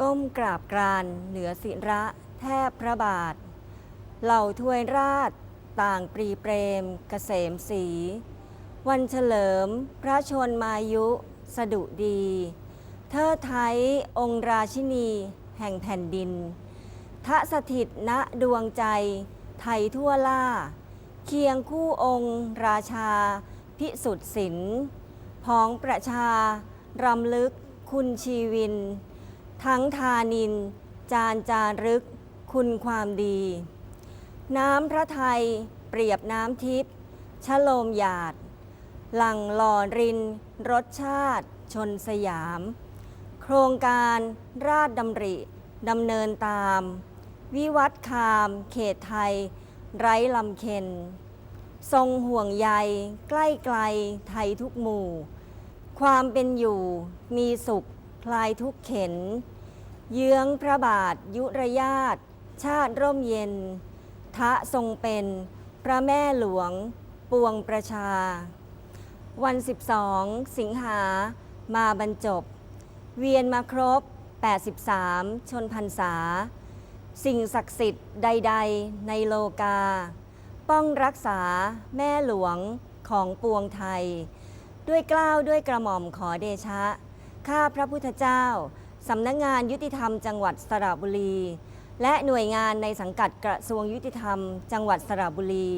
ก้มกราบกรานเหนือศิระแทบพระบาท เหล่าทวยราชต่างปรีเปรมเกษมสีวันเฉลิมพระชนมายุสดุดี เทิดไทยองค์ราชินีแห่งแผ่นดิน ทะสถิตณดวงใจไทยทั่วล่า เคียงคู่องค์ราชาพิสุทธิ์สินพ้องประชารำลึกคุณชีวิน ทั้งทานิน จานจารึก คุณความดี น้ำพระไทยเปรียบน้ำทิพย์ชโลมหยาด หลังหล่อริน รสชาติ ชนสยาม โครงการราชดำริดำเนินตาม วิวัฒคาม เขตไทย ไร้ลำเค็น ทรงห่วงใย ใกล้ไกลไทยทุกหมู่ ความเป็นอยู่มีสุข คลายทุกเข็น เยื้องพระบาทยุรยาต ชาติร่มเย็น ทะทรงเป็นพระแม่หลวง ปวงประชา วัน 12 สิงหามาบรรจบ เวียนมาครบ 83 ชนพรรษา สิ่งศักดิ์สิทธิ์ใด ๆ ในโลกา ป้องรักษาแม่หลวงของปวงไทย ด้วยกล้าวด้วยกระหม่อมขอเดชะ ข้าพระพุทธเจ้า สำนักงานยุติธรรมจังหวัดสระบุรี และหน่วยงานในสังกัดกระทรวงยุติธรรม จังหวัดสระบุรี